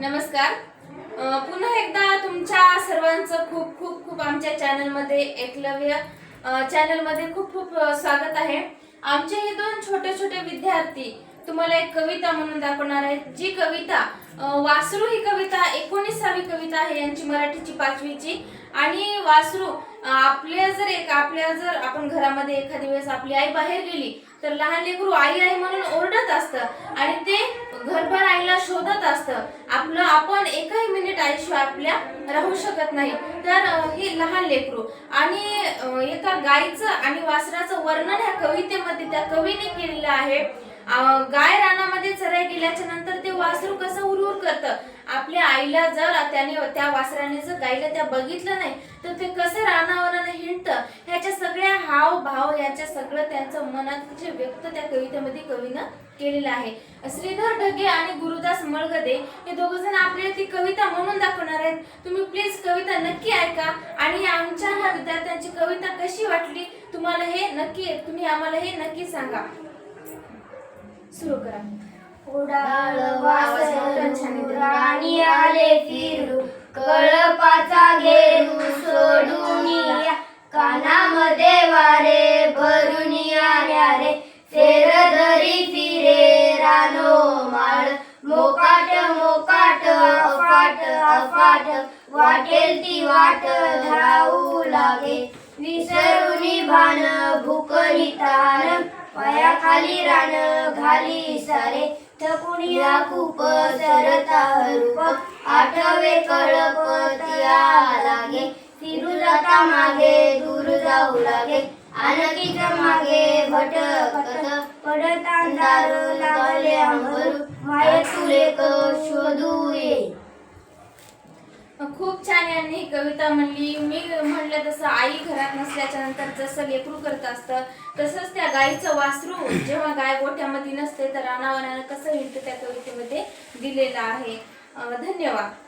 नमस्कार. पुन्हा एकदा तुमच्या सर्वांचं खूप खूप खूप आमच्या चॅनलमध्ये एकलव्य चॅनलमध्ये खूप खूप स्वागत आहे. आमचे हे दोन छोटे छोटे विद्यार्थी तुम्हाला एक कविता म्हणून दाखवणार आहेत. जी कविता वासरू ही कविता एकोणीसावी कविता आहे यांची मराठीची पाचवीची. आणि वासरू आपल्या जर एक आपल्या जर आपण घरामध्ये एखादी वेळेस आपली आई बाहेर गेली तर लहान लेकरू आई आई म्हणून ओरडत असतं आणि ते घरभर आईला शोधत असतं. आपलं आपण एकही मिनिट आईशिवाय आपल्या राहू शकत नाही. तर हे लहान लेकरू आणि एका गायीचं आणि वासराचं वर्णन ह्या कवितेमध्ये त्या कवीने केलेलं आहे. गाय रानामध्ये चराई गेल्याच्यानंतर ते वासरू कसं उरूर करतं? आपल्या आईला जर त्याने त्या वासराने जर गाईला त्या बघितलं नाही तर ते कसं रानावरानं हिंड भाव सगळं त्यांचं मनात जे व्यक्त त्या कवितेमध्ये कवीनं केलेलं आहे. श्रीधर ढगे आणि गुरुदास मळगदे हे दोघ जण आपल्याला ती कविता म्हणून दाखवणार आहेत. तुम्ही प्लीज कविता नक्की ऐका आणि आमच्या ह्या विद्यार्थ्यांची कविता कशी वाटली तुम्हाला हे नक्की तुम्ही आम्हाला हे नक्की सांगा. सुरू करा. उडाळ वासरू राणी आले फिरू वाट वाटेल ती वाट धावू लागे. विसरुनी भान भुकली तान पायाखाली रान घाली सारे. थकून या खूप सरता रूप. आठवे कळप त्या लागे. फिरू जाता मागे दूर जाऊ लागे. आणखीच्या मागे भटकत पडत अंधार लागले अंबरू. माय तुले कर ये खूप छान यांनी ही कविता म्हणली. मी म्हणलं तसं आई घरात नसल्याच्या नंतर जसं लेकरू करत असतं तसंच त्या गायीचं वासरू जेव्हा गाय गोठ्यामध्ये नसते तर रानावनानं कसं हिंट त्या कवितेमध्ये दिलेलं आहे. धन्यवाद.